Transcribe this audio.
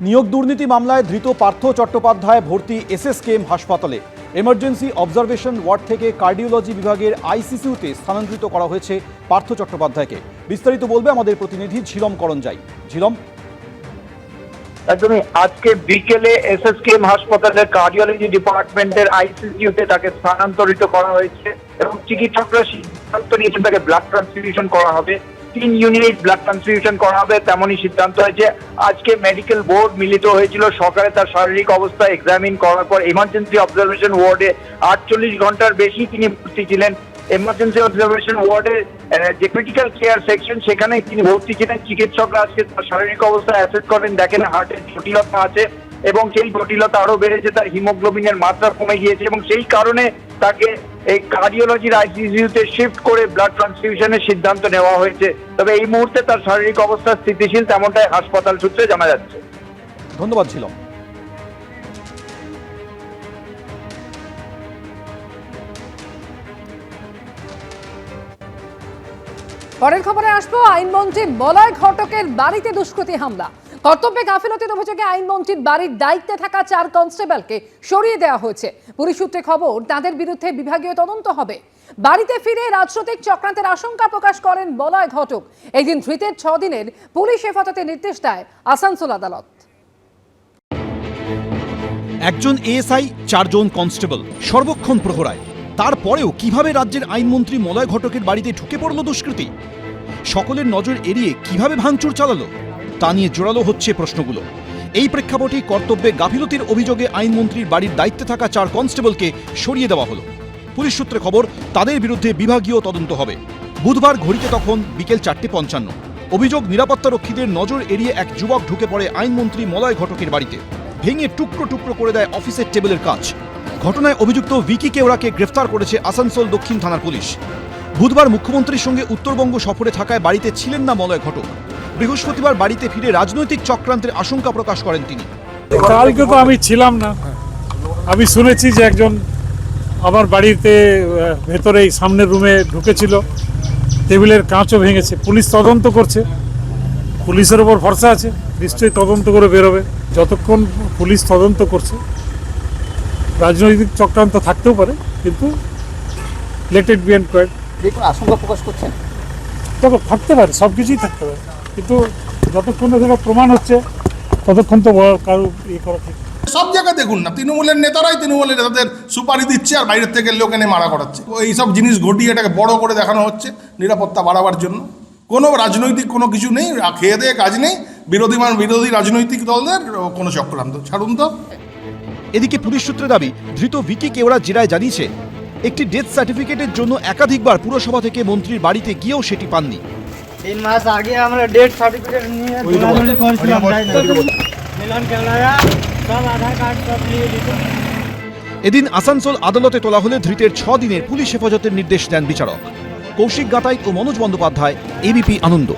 নিয়োগ দুর্নীতি মামলায় ধৃত পার্থ চট্টোপাধ্যায় ভর্তি এসএসকেএম হাসপাতালে। এমার্জেন্সি অবজারভেশন ওয়ার্ড থেকে কার্ডিওলজি বিভাগের আইসিসিউতে স্থানান্তরিত করা হয়েছে পার্থ চট্টোপাধ্যায়কে। বিস্তারিত বলবে আমাদের প্রতিনিধি ঝিলম করঞ্জাই। ঝিলম? একদমই। আজকে বিকেলে এসএসকেএম হাসপাতালের কার্ডিওলজি ডিপার্টমেন্টের আইসিইউতে তাকে স্থানান্তরিত করা হয়েছে এবং চিকিৎসকরা সিদ্ধান্ত নিয়েছেন তাকে ব্লাড ট্রান্সফিউশন করা হবে। তিন ইউনিট ব্লাড ট্রান্সফিউশন করা হবে, তেমনই সিদ্ধান্ত হয়েছে। আজকে মেডিকেল বোর্ড মিলিত হয়েছিল। সকালে তার শারীরিক অবস্থা এক্সামিন করার পর এমার্জেন্সি অবজারভেশন ওয়ার্ডে আটচল্লিশ ঘণ্টার বেশি তিনি ভর্তি ছিলেন। এমার্জেন্সি অবজারভেশন ওয়ার্ডের যে ক্রিটিক্যাল কেয়ার সেকশন সেখানে তিনি ভর্তি ছিলেন। চিকিৎসকরা আজকে তার শারীরিক অবস্থা অ্যাসেস করেন। দেখেন হার্টের জটিলতা আছে। এবং সেই জটিলতা আরও বেড়েছে তার হিমোগ্লোবিনের মাত্রা কমে গিয়েছে এবং সেই কারণে তাকে এই কার্ডিওলজির আইসিইউতে শিফট করে ব্লাড ট্রান্সফিউশনের সিদ্ধান্ত নেওয়া হয়েছে। তবে এই মুহূর্তে তার শারীরিক অবস্থা স্থিতিশীল তেমনটাই হাসপাতাল সূত্রে জানা যাচ্ছে। ধন্যবাদ ঝিলম। পরের খবরে আসব আইনমন্ত্রী মলয় ঘটকের বাড়িতে দুষ্কৃতী হামলা। কর্তব্যে গাফিলতির অভিযোগে আইনমন্ত্রীর বাড়ির দায়িত্বে থাকা চার কনস্টেবলকে সরিয়ে দেওয়া হয়েছে। পুলিশ সূত্রে খবর, তাদের বিরুদ্ধে বিভাগীয় তদন্ত হবে। বাড়িতে ফিরে রাজনৈতিক চক্রান্তের আশঙ্কা প্রকাশ করেন বলয় ঘটক। এই দিন ধৃতের ছ দিনের পুলিশ হেফাজতে নির্দেশ দেয় আসানসোল আদালত। একজন এএসআই, চারজন কনস্টেবল, সর্বক্ষণ প্রহরায়। তারপরেও কীভাবে রাজ্যের আইনমন্ত্রী মলয় ঘটকের বাড়িতে ঢুকে পড়ল দুষ্কৃতী? সকলের নজর এড়িয়ে কীভাবে ভাঙচুর চালালো? তা নিয়ে জোরালো হচ্ছে প্রশ্নগুলো। এই প্রেক্ষাপটে কর্তব্যে গাফিলতির অভিযোগে আইনমন্ত্রীর বাড়ির দায়িত্বে থাকা চার কনস্টেবলকে সরিয়ে দেওয়া হলো। পুলিশ সূত্রে খবর, তাদের বিরুদ্ধে বিভাগীয় তদন্ত হবে। বুধবার ঘড়িতে তখন বিকেল চারটে পঞ্চান্ন। অভিযোগ, নিরাপত্তারক্ষীদের নজর এড়িয়ে এক যুবক ঢুকে পড়ে আইনমন্ত্রী মলয় ঘটকের বাড়িতে। ভেঙে টুকরো টুকরো করে দেয় অফিসের টেবিলের কাজ ঘটনায় অভিযুক্ত ভিকি কেওড়াকে গ্রেফতার করেছে আসানসোল দক্ষিণ থানার পুলিশ। বুধবার মুখ্যমন্ত্রীর সঙ্গে উত্তরবঙ্গ সফরে থাকায় বাড়িতে ছিলেন না মলয় ঘটক। বৃহস্পতিবার বাড়িতে ফিরে রাজনৈতিক চক্রান্তের আশঙ্কা প্রকাশ করেন তিনি। কালকে তো আমি ছিলাম না। আমি শুনেছি যে একজন আমার বাড়িতে ভেতরে এই সামনের রুমে ঢুকেছিল। টেবিলের কাঁচও ভেঙেছে। পুলিশ তদন্ত করছে। পুলিশের ওপর ভরসা আছে। নিশ্চয়ই তদন্ত করে বেরোবে। যতক্ষণ পুলিশ তদন্ত করছে রাজনৈতিক চক্রান্ত থাকতেও পারে কিন্তু লেটেড বিএন্ড কোয়েট দেখুন আশঙ্কা প্রকাশ করছেন। তবে থাকতে পারে সব কিছুই থাকতে পারে। কিন্তু যতক্ষণ না সেটা প্রমাণ হচ্ছে ততক্ষণ তো বড় কারও ইয়ে করা ঠিক। সব জায়গায় দেখুন না তৃণমূলের নেতারাই তৃণমূলের নেতাদের সুপারি দিচ্ছে আর বাইরের থেকে লোক এনে মারা করাচ্ছে। এইসব জিনিস ঘটিয়ে এটাকে বড় করে দেখানো হচ্ছে নিরাপত্তা বাড়াবার জন্য। কোনো রাজনৈতিক কোনো কিছু নেই খেয়ে দেয়ে কাজ নেই। বিরোধী মান বিরোধী রাজনৈতিক দলদের কোনো চক্রান্ত। ছাড়ুন তো। এদিকে পুলিশ সূত্রে দাবি ধৃত ভিকি কেওড়া জেরায় জানিয়েছে। একটি ডেথ সার্টিফিকেটের জন্য একাধিকবার পুরসভা থেকে মন্ত্রীর বাড়িতে গিয়েও সেটি পাননি। তিন মাস আগে আমরা ডেট সার্টিফিকেট নিয়ে দৌড়াদৌড়ি করছিলাম মিলন সব আধার কার্ড সব নিয়ে দিত এদিন আসানসোল আদালতে তোলা হলে ধৃতের ছ দিনের পুলিশ হেফাজতের নির্দেশ দেন বিচারক। কৌশিক গাতাই ও মনোজ বন্দ্যোপাধ্যায় এবিপি আনন্দ।